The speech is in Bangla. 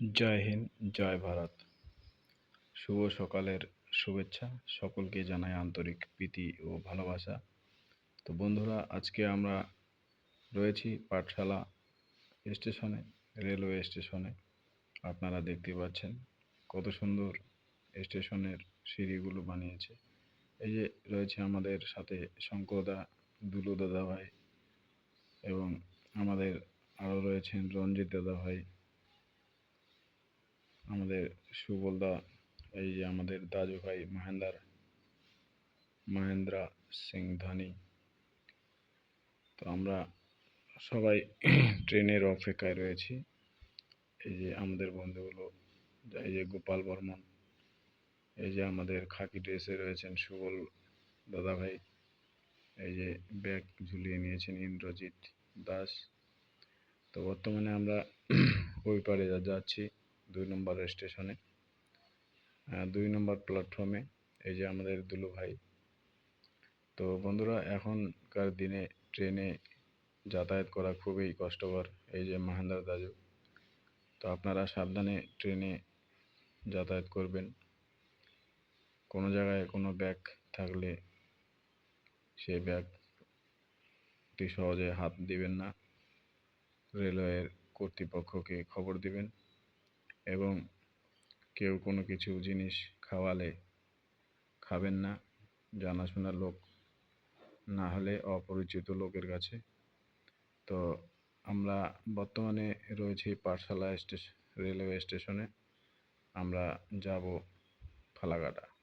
জয় হিন্দ, জয় ভারত। শুভ সকালের শুভেচ্ছা সকলকে জানাই আন্তরিক প্রীতি ও ভালোবাসা। তো বন্ধুরা, আজকে আমরা রয়েছি পাঠশালা স্টেশনে, রেলওয়ে স্টেশনে। আপনারা দেখতে পাচ্ছেন কত সুন্দর স্টেশনের সিঁড়িগুলো বানিয়েছে। এই যে রয়েছে আমাদের সাথে শঙ্করদা দুলু দাদা ভাই এবং আমাদের আরও রয়েছেন রঞ্জিত দাদা ভাই আমাদের সুবলদা, এই যে আমাদের দাজু ভাই মহেন্দার, মহেন্দ্রা সিং ধোনি। তো আমরা সবাই ট্রেনের অপেক্ষায় রয়েছি। এই যে আমাদের বন্ধুগুলো, এই যে গোপাল বর্মন, এই যে আমাদের খাকি ড্রেসে রয়েছেন সুবল দাদা ভাই, এই যে ব্যাগ ঝুলিয়ে নিয়েছেন ইন্দ্রজিৎ দাস। তো বর্তমানে আমরা ওই পারে যাচ্ছি। দুই নম্বর স্টেশনে দুই নম্বর প্ল্যাটফর্মে এই যে আমাদের দুলু ভাই। তো বন্ধুরা, এখনকার দিনে ট্রেনে যাতায়াত করা খুবই কষ্টকর, এই যে মাহেন্দ্র দাজু। তো আপনারা সাবধানে ট্রেনে যাতায়াত করবেন। কোনো জায়গায় কোনো ব্যাগ থাকলে সেই ব্যাগটি সহজে হাত দিবেন না। রেলওয়ের কর্তৃপক্ষকে খবর দিবেন। এবং কেউ কোনো কিছু জিনিস খাওয়ালে খাবেন না জানাশোনা লোক না হলে অপরিচিত লোকের কাছে। তো আমরা বর্তমানে রয়েছি পাঠশালা স্টেশন রেলওয়ে স্টেশনে। আমরা যাব ফালাকাটা।